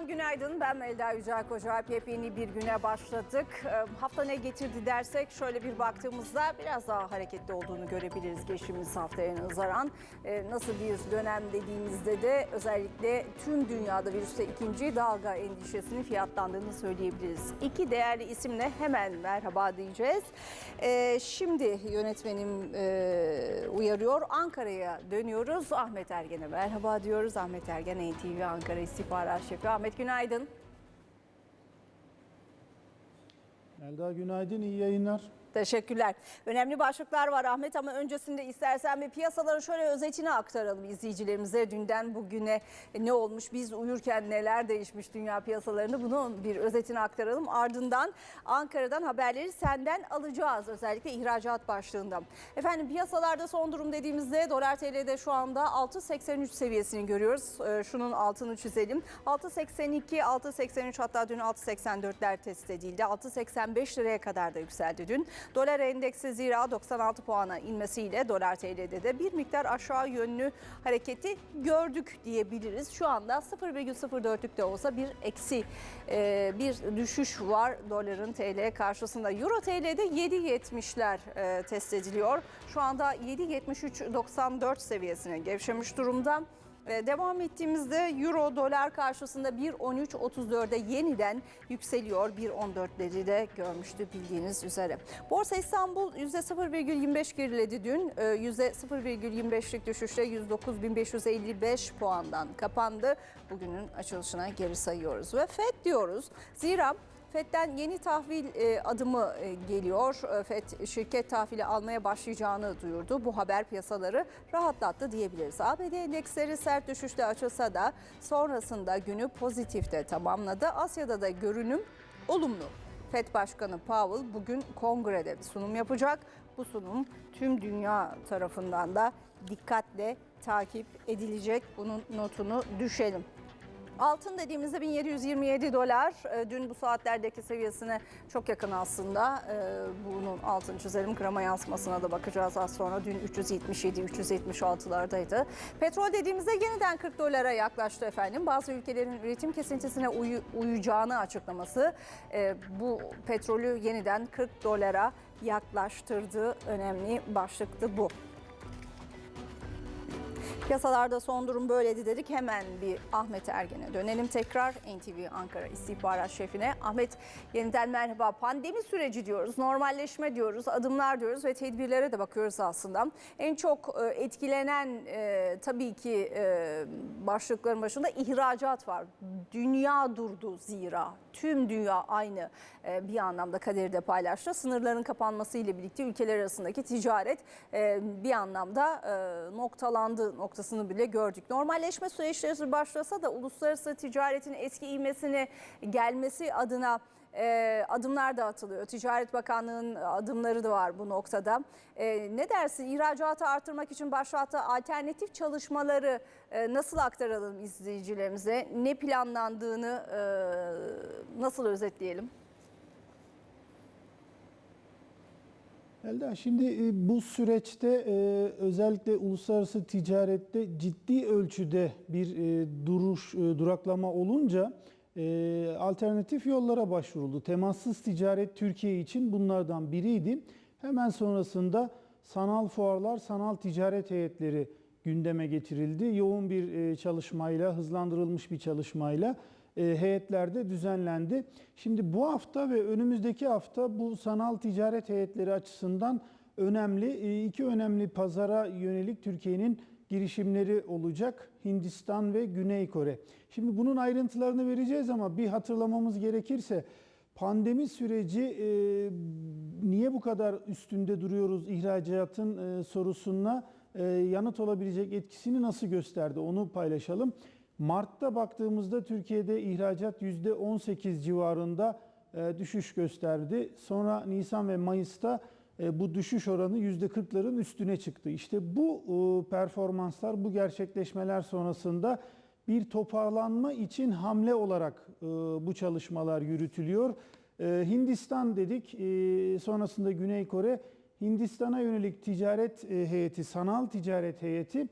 Ekranlardan günaydın. Ben Melda Yücel Koca. Yepyeni bir güne başladık. Ee, Hafta ne getirdi dersek şöyle bir baktığımızda biraz daha hareketli olduğunu görebiliriz geçtiğimiz haftaya nazaran. Ee, Nasıl bir dönem dediğimizde de özellikle tüm dünyada virüste ikinci dalga endişesinin fiyatlandığını söyleyebiliriz. İki değerli isimle hemen merhaba diyeceğiz. Ee, Şimdi yönetmenim e, uyarıyor. Ankara'ya dönüyoruz. Ahmet Ergen'e merhaba diyoruz. Ahmet Ergen NTV Ankara İstihbarat Şefi. Ahmet günaydın. Melda günaydın, iyi yayınlar. Teşekkürler. Önemli başlıklar var Ahmet ama öncesinde istersen bir piyasaların şöyle özetini aktaralım izleyicilerimize. Dünden bugüne ne olmuş, biz uyurken neler değişmiş dünya piyasalarını bunun bir özetini aktaralım. Ardından Ankara'dan haberleri senden alacağız özellikle ihracat başlığında. Efendim piyasalarda son durum dediğimizde dolar TL'de şu anda 6.83 seviyesini görüyoruz. Ee, Şunun altını çizelim. 6.82, 6.83 hatta dün 6.84'ler test edildi. 6.85 liraya kadar da yükseldi dün. Dolar endeksi zira 96 puana inmesiyle dolar TL'de de bir miktar aşağı yönlü hareketi gördük diyebiliriz. Şu anda 0,04'lük de olsa bir eksi e, bir düşüş var doların TL karşısında. Euro TL'de 7.70'ler e, test ediliyor. Şu anda 7.73.94 seviyesine gevşemiş durumda. Devam ettiğimizde euro dolar karşısında 1.13.34'e yeniden yükseliyor. 1.14'leri de görmüştü bildiğiniz üzere. Borsa İstanbul %0,25 geriledi dün. Ee, %0,25'lik düşüşle 109.555 puandan kapandı. Bugünün açılışına geri sayıyoruz ve FED diyoruz. Zira FED'den yeni tahvil e, adımı e, geliyor. E, FED şirket tahvili almaya başlayacağını duyurdu. Bu haber piyasaları rahatlattı diyebiliriz. ABD endeksleri sert düşüşle açılsa da sonrasında günü pozitifte tamamladı. Asya'da da görünüm olumlu. FED Başkanı Powell bugün kongrede sunum yapacak. Bu sunum tüm dünya tarafından da dikkatle takip edilecek. Bunun notunu düşelim. Altın dediğimizde 1727 dolar. E, Dün bu saatlerdeki seviyesine çok yakın aslında. E, Bunun altını çizelim. Grama yansımasına da bakacağız az sonra. Dün 377-376'lardaydı. Petrol dediğimizde yeniden 40 dolara yaklaştı efendim. Bazı ülkelerin üretim kesintisine uyu- uyacağını açıklaması e, bu petrolü yeniden 40 dolara yaklaştırdığı önemli başlıktı bu. Piyasalarda son durum böyleydi dedik. Hemen bir Ahmet Ergen'e dönelim tekrar. NTV Ankara İstihbarat Şefi'ne. Ahmet yeniden merhaba. Pandemi süreci diyoruz, normalleşme diyoruz, adımlar diyoruz ve tedbirlere de bakıyoruz aslında. En çok e, etkilenen e, tabii ki e, başlıkların başında ihracat var. Dünya durdu zira. Tüm dünya aynı e, bir anlamda kaderi de paylaştı. Sınırların kapanması ile birlikte ülkeler arasındaki ticaret bir anlamda e, noktalandı noktasını bile gördük. Normalleşme süreçleri başlasa da uluslararası ticaretin eski ivmesine gelmesi adına e, adımlar da atılıyor. Ticaret Bakanlığı'nın adımları da var bu noktada. E, ne dersin ihracatı artırmak için başlattığı alternatif çalışmaları e, nasıl aktaralım izleyicilerimize? Ne planlandığını e, nasıl özetleyelim? Melda şimdi e, bu süreçte e, özellikle uluslararası ticarette ciddi ölçüde bir e, duruş, duraklama olunca alternatif yollara başvuruldu. Temassız ticaret Türkiye için bunlardan biriydi. Hemen sonrasında sanal fuarlar, sanal ticaret heyetleri gündeme getirildi. Yoğun bir çalışmayla, hızlandırılmış bir çalışmayla heyetlerde düzenlendi. Şimdi bu hafta ve önümüzdeki hafta bu sanal ticaret heyetleri açısından önemli. E, iki önemli pazara yönelik Türkiye'nin girişimleri olacak. Hindistan ve Güney Kore. Şimdi bunun ayrıntılarını vereceğiz ama bir hatırlamamız gerekirse pandemi süreci e, niye bu kadar üstünde duruyoruz ihracatın e, sorusuna e, yanıt olabilecek etkisini nasıl gösterdi onu paylaşalım. Mart'ta baktığımızda Türkiye'de ihracat %18 civarında e, düşüş gösterdi. Sonra Nisan ve Mayıs'ta e, bu düşüş oranı %40'ların üstüne çıktı. İşte bu e, performanslar, bu gerçekleşmeler sonrasında bir toparlanma için hamle olarak bu çalışmalar yürütülüyor. Hindistan dedik, sonrasında Güney Kore. Hindistan'a yönelik ticaret heyeti, sanal ticaret heyeti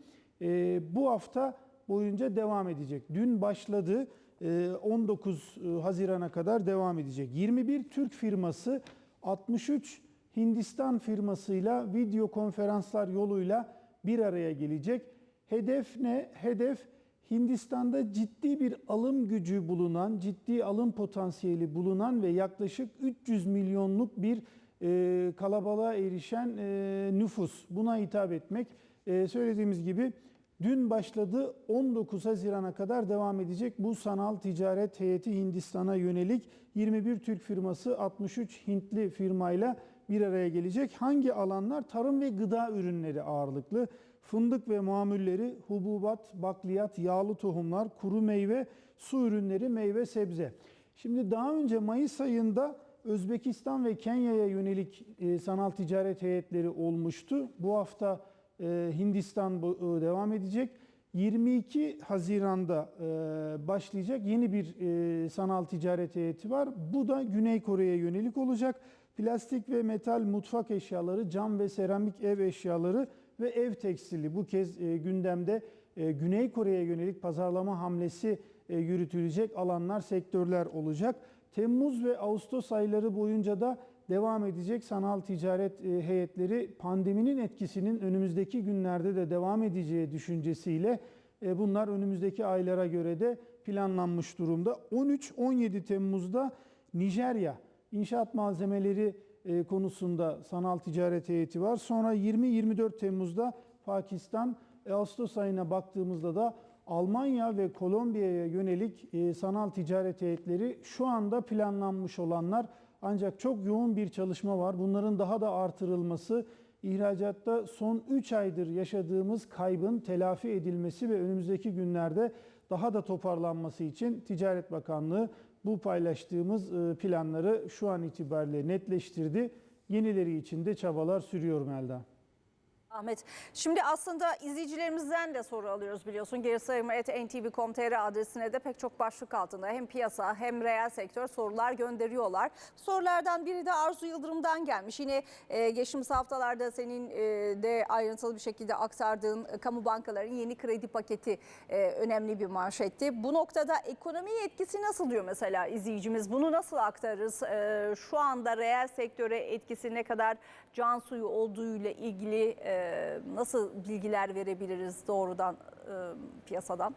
bu hafta boyunca devam edecek. Dün başladı. e, 19 Haziran'a kadar devam edecek. 21 Türk firması 63 Hindistan firmasıyla video konferanslar yoluyla bir araya gelecek. Hedef ne? Hedef Hindistan'da ciddi bir alım gücü bulunan, ciddi alım potansiyeli bulunan ve yaklaşık 300 milyonluk bir e, kalabalığa erişen e, nüfus. Buna hitap etmek. E, söylediğimiz gibi dün başladı 19 Haziran'a kadar devam edecek bu sanal ticaret heyeti Hindistan'a yönelik 21 Türk firması 63 Hintli firmayla bir araya gelecek. Hangi alanlar? Tarım ve gıda ürünleri ağırlıklı. Fındık ve mamulleri, hububat, bakliyat, yağlı tohumlar, kuru meyve, su ürünleri, meyve, sebze. Şimdi daha önce Mayıs ayında Özbekistan ve Kenya'ya yönelik e, sanal ticaret heyetleri olmuştu. Bu hafta Hindistan bu- e, devam edecek. 22 Haziran'da e, başlayacak yeni bir e, sanal ticaret heyeti var. Bu da Güney Kore'ye yönelik olacak. Plastik ve metal mutfak eşyaları, cam ve seramik ev eşyaları ve ev tekstili bu kez e, gündemde e, Güney Kore'ye yönelik pazarlama hamlesi e, yürütülecek alanlar, sektörler olacak. Temmuz ve Ağustos ayları boyunca da devam edecek sanal ticaret e, heyetleri pandeminin etkisinin önümüzdeki günlerde de devam edeceği düşüncesiyle e, bunlar önümüzdeki aylara göre de planlanmış durumda. 13-17 Temmuz'da Nijerya inşaat malzemeleri e, konusunda sanal ticaret heyeti var. Sonra 20-24 Temmuz'da Pakistan, Ağustos ayına baktığımızda da Almanya ve Kolombiya'ya yönelik sanal ticaret heyetleri şu anda planlanmış olanlar ancak çok yoğun bir çalışma var. Bunların daha da artırılması, ihracatta son 3 aydır yaşadığımız kaybın telafi edilmesi ve önümüzdeki günlerde daha da toparlanması için Ticaret Bakanlığı bu paylaştığımız e, planları şu an itibariyle netleştirdi. Yenileri için de çabalar sürüyor Melda. Ahmet, şimdi aslında izleyicilerimizden de soru alıyoruz biliyorsun. Geri sayımı ntv.com.tr adresine de pek çok başlık altında hem piyasa hem reel sektör sorular gönderiyorlar. Sorulardan biri de Arzu Yıldırım'dan gelmiş. Yine e, geçtiğimiz haftalarda senin e, de ayrıntılı bir şekilde aktardığın e, kamu bankaların yeni kredi paketi e, önemli bir manşetti. Bu noktada ekonomi etkisi nasıl diyor mesela izleyicimiz? Bunu nasıl aktarırız? E, şu anda reel sektöre etkisi ne kadar can suyu olduğuyla ilgili e, nasıl bilgiler verebiliriz doğrudan e, piyasadan?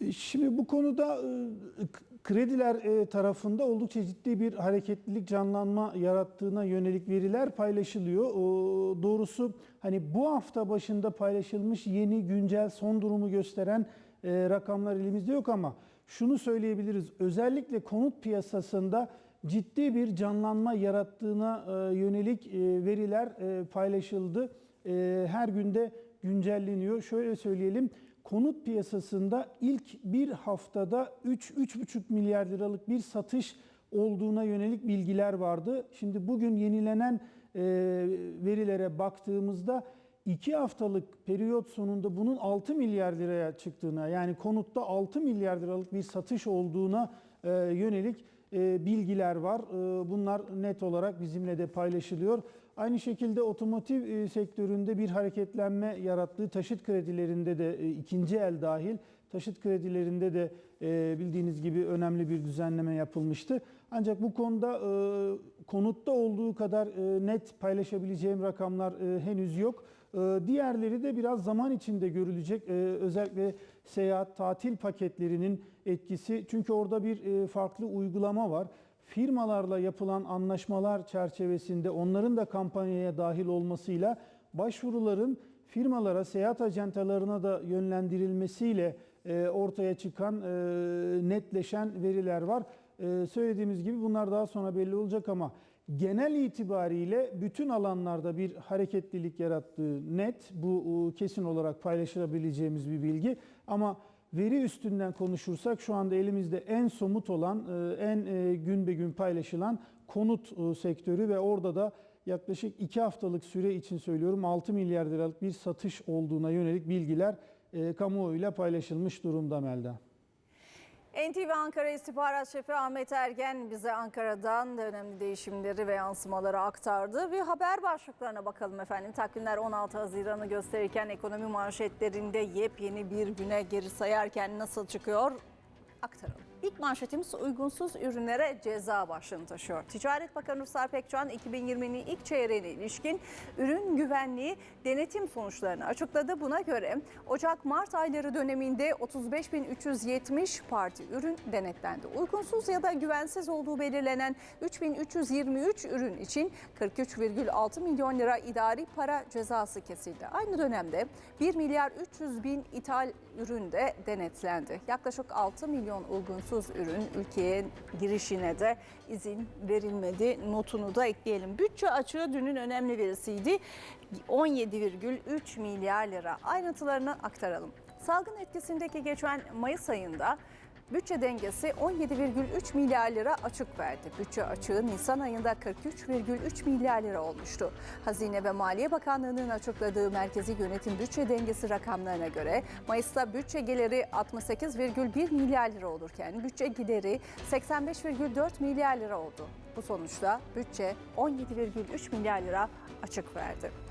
E, Şimdi bu konuda e, krediler e, tarafında oldukça ciddi bir hareketlilik, canlanma yarattığına yönelik veriler paylaşılıyor. Doğrusu hani bu hafta başında paylaşılmış yeni güncel son durumu gösteren rakamlar elimizde yok ama şunu söyleyebiliriz. Özellikle konut piyasasında ciddi bir canlanma yarattığına e, yönelik e, veriler e, paylaşıldı. Her günde güncelleniyor. Şöyle söyleyelim. Konut piyasasında ilk bir haftada 3-3,5 milyar liralık bir satış olduğuna yönelik bilgiler vardı. Şimdi bugün yenilenen verilere baktığımızda 2 haftalık periyot sonunda bunun 6 milyar liraya çıktığına yani konutta 6 milyar liralık bir satış olduğuna yönelik bilgiler var. E, Bunlar net olarak bizimle de paylaşılıyor. Aynı şekilde otomotiv e, sektöründe bir hareketlenme yarattığı taşıt kredilerinde de e, ikinci el dahil taşıt kredilerinde de e, bildiğiniz gibi önemli bir düzenleme yapılmıştı. Ancak bu konuda e, konutta olduğu kadar e, net paylaşabileceğim rakamlar e, henüz yok. E, Diğerleri de biraz zaman içinde görülecek. E, Özellikle seyahat, tatil paketlerinin etkisi. Çünkü orada bir e, farklı uygulama var. Firmalarla yapılan anlaşmalar çerçevesinde onların da kampanyaya dahil olmasıyla başvuruların firmalara, seyahat ajantalarına da yönlendirilmesiyle e, ortaya çıkan, e, netleşen veriler var. Söylediğimiz gibi bunlar daha sonra belli olacak ama genel itibariyle bütün alanlarda bir hareketlilik yarattığı net. Bu kesin olarak paylaşılabileceğimiz bir bilgi. Ama veri üstünden konuşursak şu anda elimizde en somut olan, e, en e, gün be gün paylaşılan konut sektörü ve orada da yaklaşık 2 haftalık süre için söylüyorum 6 milyar liralık bir satış olduğuna yönelik bilgiler e, kamuoyuyla paylaşılmış durumda Melda. NTV Ankara İstihbarat Şefi Ahmet Ergen bize Ankara'dan da önemli değişimleri ve yansımaları aktardı. Bir haber başlıklarına bakalım efendim. Takvimler 16 Haziran'ı gösterirken ekonomi manşetlerinde yepyeni bir güne geri sayarken nasıl çıkıyor aktaralım. İlk manşetimiz uygunsuz ürünlere ceza başlığını taşıyor. Ticaret Bakanı Ruslar Pekcan 2020'nin ilk çeyreğine ilişkin ürün güvenliği denetim sonuçlarını açıkladı. Buna göre Ocak-Mart ayları döneminde 35.370 parti ürün denetlendi. Uygunsuz ya da güvensiz olduğu belirlenen 3.323 ürün için 43,6 milyon lira idari para cezası kesildi. Aynı dönemde 1 milyar 300 bin ithal ürün de denetlendi. Yaklaşık 6 milyon uygunsuz ürün ülkeye girişine de izin verilmedi. Notunu da ekleyelim. Bütçe açığı dünün önemli verisiydi. 17,3 milyar lira. Ayrıntılarını aktaralım. Salgın etkisindeki geçen Mayıs ayında Bütçe dengesi 17,3 milyar lira açık verdi. Bütçe açığı Nisan ayında 43,3 milyar lira olmuştu. Hazine ve Maliye Bakanlığı'nın açıkladığı merkezi yönetim bütçe dengesi rakamlarına göre Mayıs'ta bütçe geliri 68,1 milyar lira olurken bütçe gideri 85,4 milyar lira oldu. Bu sonuçta bütçe 17,3 milyar lira açık verdi.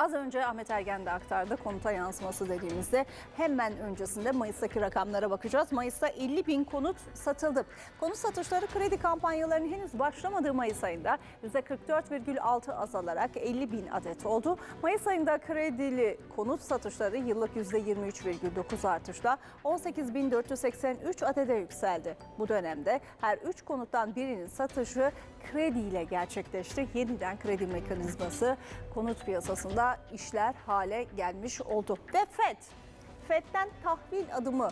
Az önce Ahmet Ergen de aktardı konuta yansıması dediğimizde hemen öncesinde Mayıs'taki rakamlara bakacağız. Mayıs'ta 50 bin konut satıldı. Konut satışları kredi kampanyalarının henüz başlamadığı Mayıs ayında %44,6 azalarak 50 bin adet oldu. Mayıs ayında kredili konut satışları yıllık %23,9 artışla 18.483 adede yükseldi. Bu dönemde her 3 konuttan birinin satışı krediyle gerçekleşti. Yeniden kredi mekanizması konut piyasasında işler hale gelmiş oldu. Ve FED, FED'den tahvil adımı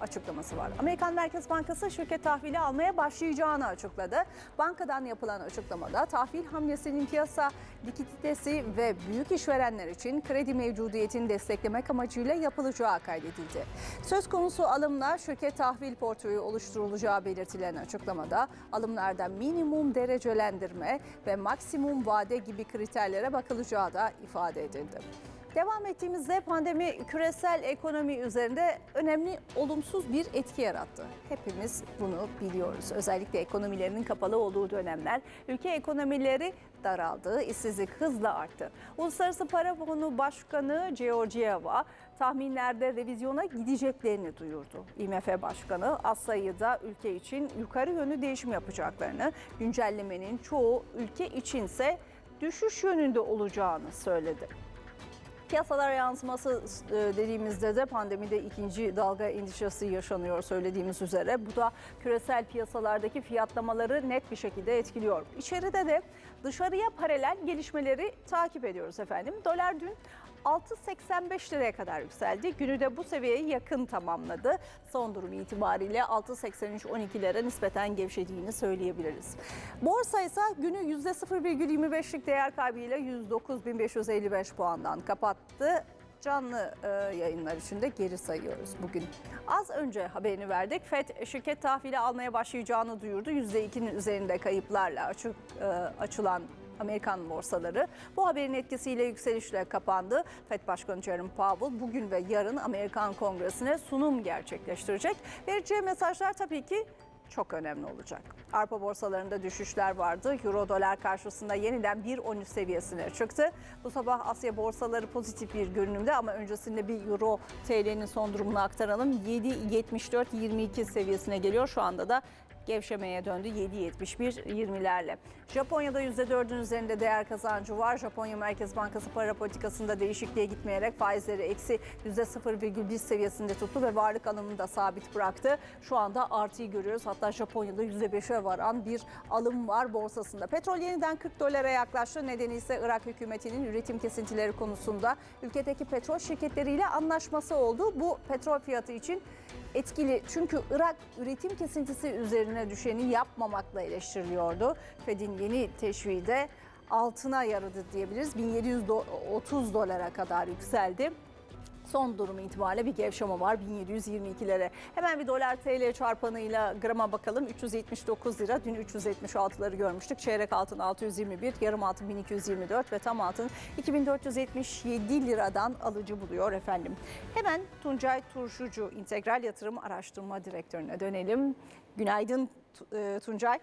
açıklaması var. Amerikan Merkez Bankası şirket tahvili almaya başlayacağını açıkladı. Bankadan yapılan açıklamada tahvil hamlesinin piyasa likiditesi ve büyük işverenler için kredi mevcudiyetini desteklemek amacıyla yapılacağı kaydedildi. Söz konusu alımlar şirket tahvil portföyü oluşturulacağı belirtilen açıklamada alımlarda minimum derecelendirme ve maksimum vade gibi kriterlere bakılacağı da ifade edildi. Devam ettiğimizde pandemi küresel ekonomi üzerinde önemli olumsuz bir etki yarattı. Hepimiz bunu biliyoruz. Özellikle ekonomilerinin kapalı olduğu dönemler ülke ekonomileri daraldı, işsizlik hızla arttı. Uluslararası Para Fonu Başkanı Georgieva tahminlerde revizyona gideceklerini duyurdu. IMF Başkanı az sayıda ülke için yukarı yönlü değişim yapacaklarını, güncellemenin çoğu ülke içinse düşüş yönünde olacağını söyledi. Piyasalara yansıması e, dediğimizde de pandemide ikinci dalga endişesi yaşanıyor söylediğimiz üzere. Bu da küresel piyasalardaki fiyatlamaları net bir şekilde etkiliyor. İçeride de dışarıya paralel gelişmeleri takip ediyoruz efendim. Dolar dün 6.85 liraya kadar yükseldi. Günü de bu seviyeye yakın tamamladı. Son durum itibariyle 6.83-12'lere nispeten gevşediğini söyleyebiliriz. Borsa ise günü %0,25'lik değer kaybıyla 109.555 puandan kapattı canlı e, yayınlar için de geri sayıyoruz bugün. Az önce haberini verdik. FED şirket tahvili almaya başlayacağını duyurdu. %2'nin üzerinde kayıplarla açık e, açılan Amerikan borsaları bu haberin etkisiyle yükselişle kapandı. FED Başkanı Jerome Powell bugün ve yarın Amerikan Kongresi'ne sunum gerçekleştirecek. Vereceği mesajlar tabii ki çok önemli olacak. Arpa borsalarında düşüşler vardı. Euro dolar karşısında yeniden 1.13 seviyesine çıktı. Bu sabah Asya borsaları pozitif bir görünümde ama öncesinde bir Euro TL'nin son durumunu aktaralım. 7.74-22 seviyesine geliyor. Şu anda da gevşemeye döndü 7.71-20'lerle. Japonya'da %4'ün üzerinde değer kazancı var. Japonya Merkez Bankası para politikasında değişikliğe gitmeyerek faizleri eksi %0,1 seviyesinde tuttu ve varlık alımını da sabit bıraktı. Şu anda artıyı görüyoruz. Hatta Japonya'da %5'e varan bir alım var borsasında. Petrol yeniden 40 dolara yaklaştı. Nedeni ise Irak hükümetinin üretim kesintileri konusunda ülkedeki petrol şirketleriyle anlaşması oldu. Bu petrol fiyatı için etkili. Çünkü Irak üretim kesintisi üzerine düşeni yapmamakla eleştiriliyordu. Fed'in yeni teşviği de altına yaradı diyebiliriz. 1730 dolara kadar yükseldi. Son durum itibariyle bir gevşeme var 1722'lere. Hemen bir dolar TL çarpanıyla grama bakalım. 379 lira. Dün 376'ları görmüştük. Çeyrek altın 621, yarım altın 1224 ve tam altın 2477 liradan alıcı buluyor efendim. Hemen Tuncay Turşucu İntegral Yatırım Araştırma Direktörüne dönelim. Günaydın e, Tuncay.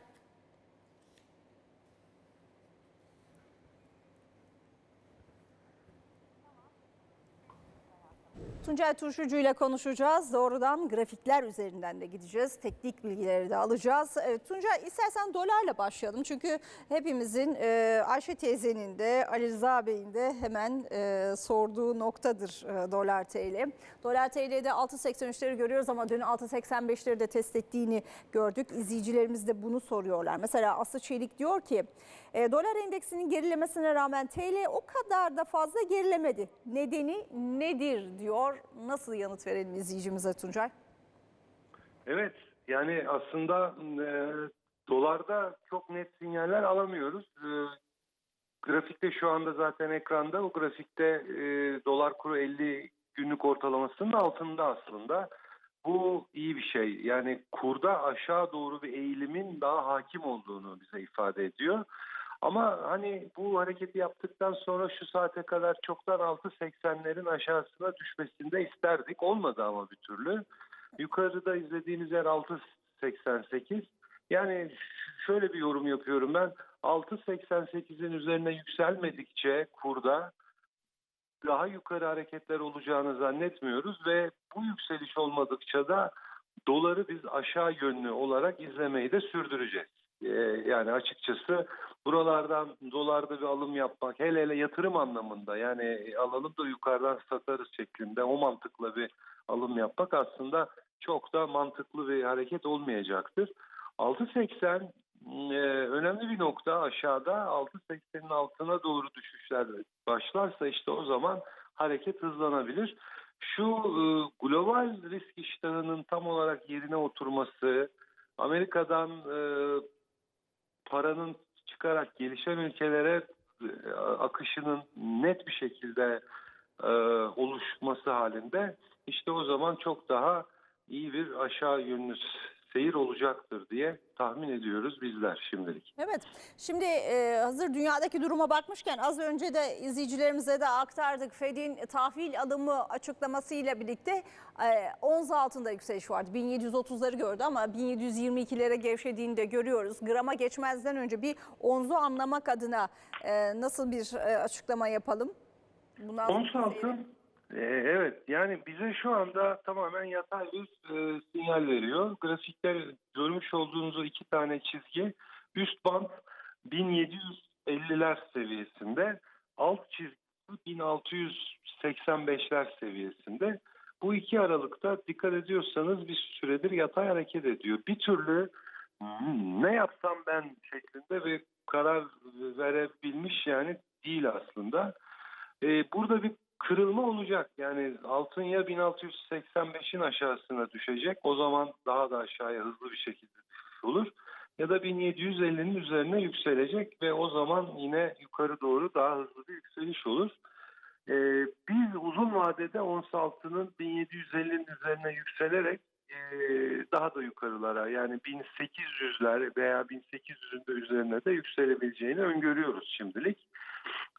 Tuncay Turşucu ile konuşacağız. Doğrudan grafikler üzerinden de gideceğiz. Teknik bilgileri de alacağız. Evet, Tuncay istersen dolarla başlayalım. Çünkü hepimizin e, Ayşe teyzenin de Ali Rıza Bey'in de hemen e, sorduğu noktadır e, dolar TL. Dolar TL'de 6.83'leri görüyoruz ama dün 6.85'leri de test ettiğini gördük. İzleyicilerimiz de bunu soruyorlar. Mesela Aslı Çelik diyor ki e, dolar endeksinin gerilemesine rağmen TL o kadar da fazla gerilemedi. Nedeni nedir diyor. Nasıl yanıt verelim izleyicimize Tuncay? Evet, yani aslında e, dolarda çok net sinyaller alamıyoruz. E, grafikte şu anda zaten ekranda o grafikte e, dolar kuru 50 günlük ortalamasının altında aslında. Bu iyi bir şey. Yani kurda aşağı doğru bir eğilimin daha hakim olduğunu bize ifade ediyor. Ama hani bu hareketi yaptıktan sonra şu saate kadar çoktan 6.80'lerin aşağısına düşmesini de isterdik. Olmadı ama bir türlü. Yukarıda izlediğiniz yer 6.88. Yani şöyle bir yorum yapıyorum ben. 6.88'in üzerine yükselmedikçe kurda daha yukarı hareketler olacağını zannetmiyoruz ve bu yükseliş olmadıkça da doları biz aşağı yönlü olarak izlemeyi de sürdüreceğiz. Ee, yani açıkçası buralardan dolarda bir alım yapmak hele hele yatırım anlamında yani alalım da yukarıdan satarız şeklinde o mantıkla bir alım yapmak aslında çok da mantıklı bir hareket olmayacaktır. 6.80 e, önemli bir nokta aşağıda 6.80'in altına doğru düşüşler başlarsa işte o zaman hareket hızlanabilir. Şu e, global risk iştahının tam olarak yerine oturması, Amerika'dan e, paranın çıkarak gelişen ülkelere e, akışının net bir şekilde e, oluşması halinde işte o zaman çok daha iyi bir aşağı yönlü seyir olacaktır diye tahmin ediyoruz bizler şimdilik. Evet. Şimdi e, hazır dünyadaki duruma bakmışken az önce de izleyicilerimize de aktardık. Fed'in tahvil alımı açıklamasıyla birlikte e, ons altında yükseliş vardı. 1730'ları gördü ama 1722'lere gevşediğini de görüyoruz. Grama geçmezden önce bir onzu anlamak adına e, nasıl bir e, açıklama yapalım? Bundan Ons altın e, evet yani bize şu anda tamamen yatay bir e, sinyal veriyor. Grafikler görmüş olduğunuz iki tane çizgi üst band 1750'ler seviyesinde alt çizgi 1685'ler seviyesinde. Bu iki aralıkta dikkat ediyorsanız bir süredir yatay hareket ediyor. Bir türlü "Hmm, ne yapsam ben şeklinde bir karar verebilmiş yani değil aslında. Ee, burada bir kırılma olacak. Yani altın ya 1685'in aşağısına düşecek. O zaman daha da aşağıya hızlı bir şekilde olur. Ya da 1750'nin üzerine yükselecek ve o zaman yine yukarı doğru daha hızlı bir yükseliş olur. Ee, biz uzun vadede ons altının 1750'nin üzerine yükselerek e, daha da yukarılara yani 1800'ler veya 1800'ün de üzerine de yükselebileceğini öngörüyoruz şimdilik.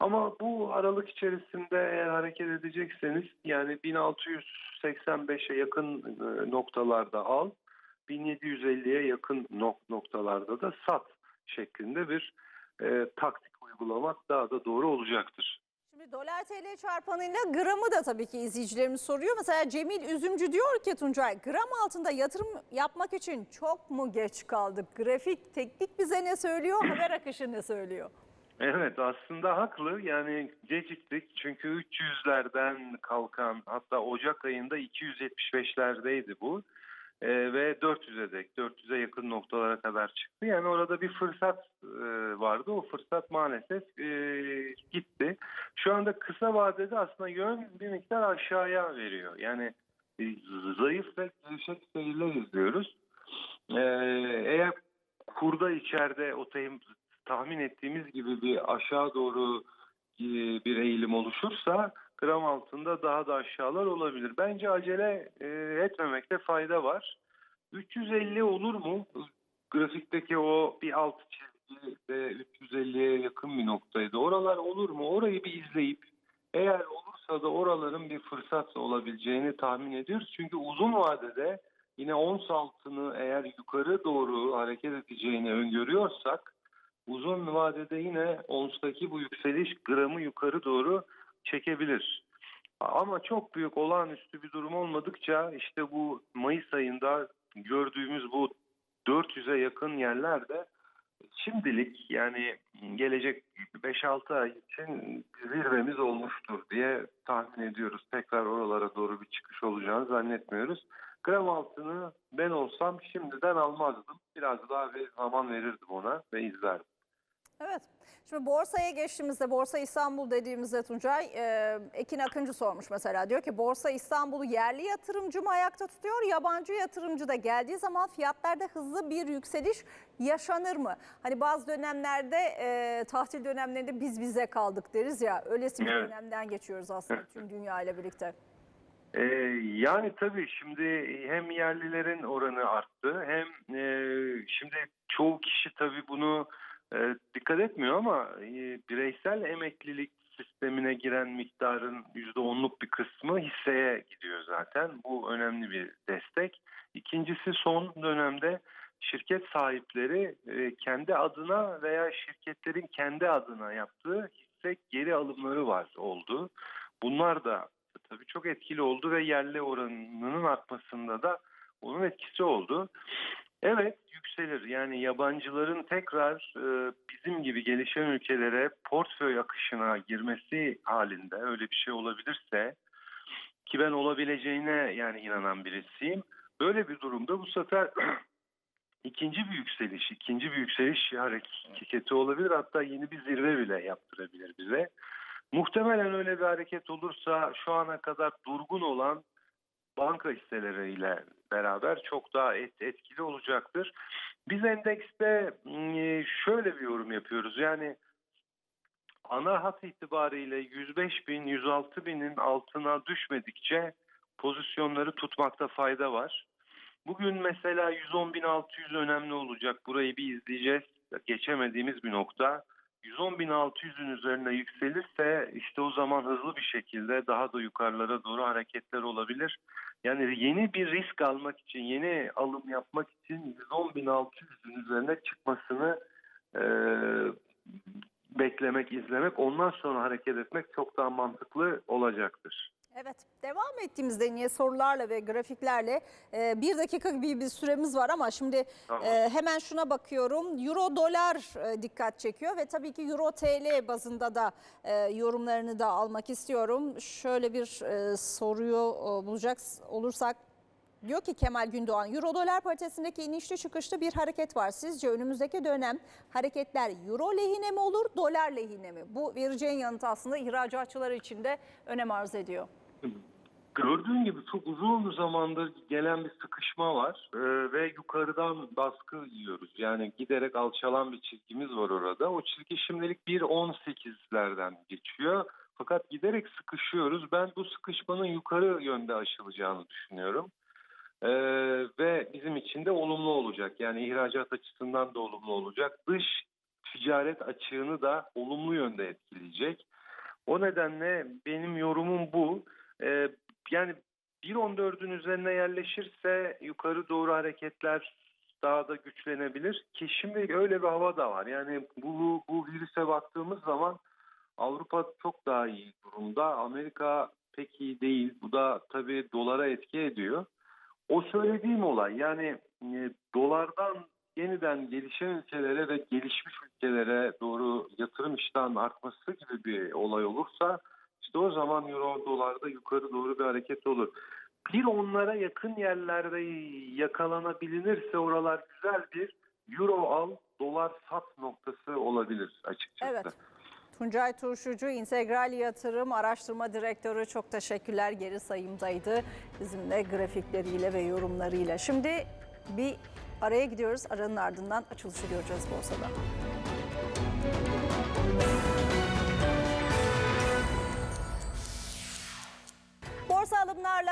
Ama bu aralık içerisinde eğer hareket edecekseniz yani 1685'e yakın e, noktalarda al, 1750'ye yakın nok- noktalarda da sat şeklinde bir e, taktik uygulamak daha da doğru olacaktır. Şimdi dolar TL çarpanıyla gramı da tabii ki izleyicilerimiz soruyor. Mesela Cemil Üzümcü diyor ki Tuncay gram altında yatırım yapmak için çok mu geç kaldık? Grafik teknik bize ne söylüyor, haber akışı ne söylüyor? Evet aslında haklı yani geciktik çünkü 300'lerden kalkan hatta Ocak ayında 275'lerdeydi bu Ee, ve 400'e dek 400'e yakın noktalara kadar çıktı. Yani orada bir fırsat e, vardı o fırsat maalesef e, gitti. Şu anda kısa vadede aslında yön bir miktar aşağıya veriyor. Yani e, zayıf ve gevşek seyirler izliyoruz. Ee, eğer kurda içeride o tahmin ettiğimiz gibi bir aşağı doğru e, bir eğilim oluşursa gram altında daha da aşağılar olabilir. Bence acele e, etmemekte fayda var. 350 olur mu? Grafikteki o bir alt çizgi ve 350'ye yakın bir noktaydı. Oralar olur mu? Orayı bir izleyip eğer olursa da oraların bir fırsat olabileceğini tahmin ediyoruz. Çünkü uzun vadede yine ons altını eğer yukarı doğru hareket edeceğini öngörüyorsak uzun vadede yine onstaki bu yükseliş gramı yukarı doğru çekebilir. Ama çok büyük olağanüstü bir durum olmadıkça işte bu Mayıs ayında gördüğümüz bu 400'e yakın yerlerde şimdilik yani gelecek 5-6 ay için zirvemiz olmuştur diye tahmin ediyoruz. Tekrar oralara doğru bir çıkış olacağını zannetmiyoruz. Gram altını ben olsam şimdiden almazdım. Biraz daha bir zaman verirdim ona ve izlerdim. Evet. Şimdi borsaya geçtiğimizde Borsa İstanbul dediğimizde Tuncay, e, Ekin Akıncı sormuş mesela. Diyor ki Borsa İstanbul'u yerli yatırımcı mı ayakta tutuyor, yabancı yatırımcı da geldiği zaman fiyatlarda hızlı bir yükseliş yaşanır mı? Hani bazı dönemlerde e, tahtil dönemlerinde biz bize kaldık deriz ya. Öylesi bir Evet. dönemden geçiyoruz aslında tüm dünya ile birlikte. Ee, yani tabii şimdi hem yerlilerin oranı arttı hem e, şimdi çoğu kişi tabii bunu e, dikkat etmiyor ama e, bireysel emeklilik sistemine giren miktarın %10'luk bir kısmı hisseye gidiyor zaten. Bu önemli bir destek. İkincisi son dönemde şirket sahipleri e, kendi adına veya şirketlerin kendi adına yaptığı hisse geri alımları var oldu. Bunlar da tabii çok etkili oldu ve yerli oranının artmasında da onun etkisi oldu. Evet yükselir. Yani yabancıların tekrar e, bizim gibi gelişen ülkelere portföy akışına girmesi halinde öyle bir şey olabilirse ki ben olabileceğine yani inanan birisiyim. Böyle bir durumda bu sefer ikinci bir yükseliş, ikinci bir yükseliş hareketi olabilir. Hatta yeni bir zirve bile yaptırabilir bize. Muhtemelen öyle bir hareket olursa şu ana kadar durgun olan banka hisseleriyle beraber çok daha et- etkili olacaktır. Biz endekste mm, şöyle bir yorum yapıyoruz. Yani ana hat itibariyle 105 bin, 106 binin altına düşmedikçe pozisyonları tutmakta fayda var. Bugün mesela 110.600 önemli olacak. Burayı bir izleyeceğiz. Geçemediğimiz bir nokta. 110.600'ün üzerine yükselirse işte o zaman hızlı bir şekilde daha da yukarılara doğru hareketler olabilir. Yani yeni bir risk almak için, yeni alım yapmak için 110.600'ün üzerine çıkmasını e, beklemek, izlemek, ondan sonra hareket etmek çok daha mantıklı olacaktır. Evet, devam ettiğimizde yine sorularla ve grafiklerle e, bir dakika gibi bir süremiz var ama şimdi Tamam. e, hemen şuna bakıyorum. Euro dolar e, dikkat çekiyor ve tabii ki Euro TL bazında da e, yorumlarını da almak istiyorum. Şöyle bir e, soruyu e, bulacak olursak Diyor ki Kemal Gündoğan, Euro dolar paritesindeki inişli çıkışlı bir hareket var. Sizce önümüzdeki dönem hareketler Euro lehine mi olur, dolar lehine mi? Bu vereceğin yanıt aslında ihracatçılar için de önem arz ediyor. Gördüğün gibi çok uzun zamandır gelen bir sıkışma var Ee, ve yukarıdan baskı yiyoruz. Yani giderek alçalan bir çizgimiz var orada. O çizgi şimdilik 1.18'lerden geçiyor. Fakat giderek sıkışıyoruz. Ben bu sıkışmanın yukarı yönde aşılacağını düşünüyorum. Ee, ve bizim için de olumlu olacak. Yani ihracat açısından da olumlu olacak. Dış ticaret açığını da olumlu yönde etkileyecek. O nedenle benim yorumum bu. Ee, yani 1.14'ün üzerine yerleşirse yukarı doğru hareketler daha da güçlenebilir ki şimdi öyle bir hava da var. Yani bu, bu virüse baktığımız zaman Avrupa çok daha iyi durumda. Amerika pek iyi değil. Bu da tabii dolara etki ediyor. O söylediğim olay yani e, dolardan yeniden gelişen ülkelere ve gelişmiş ülkelere doğru yatırım iştahının artması gibi bir olay olursa işte o zaman euro dolarda yukarı doğru bir hareket olur. Bir onlara yakın yerlerde yakalanabilirse oralar güzel bir euro al dolar sat noktası olabilir açıkçası. Evet. Tuncay Turşucu, İntegral Yatırım Araştırma Direktörü çok teşekkürler. Geri sayımdaydı bizimle grafikleriyle ve yorumlarıyla. Şimdi bir araya gidiyoruz. Aranın ardından açılışı göreceğiz borsada.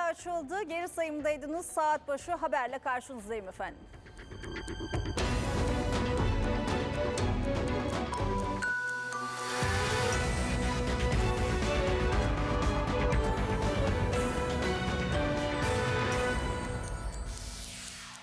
Açıldı. Geri sayımdaydınız. Saat başı haberle karşınızdayım efendim.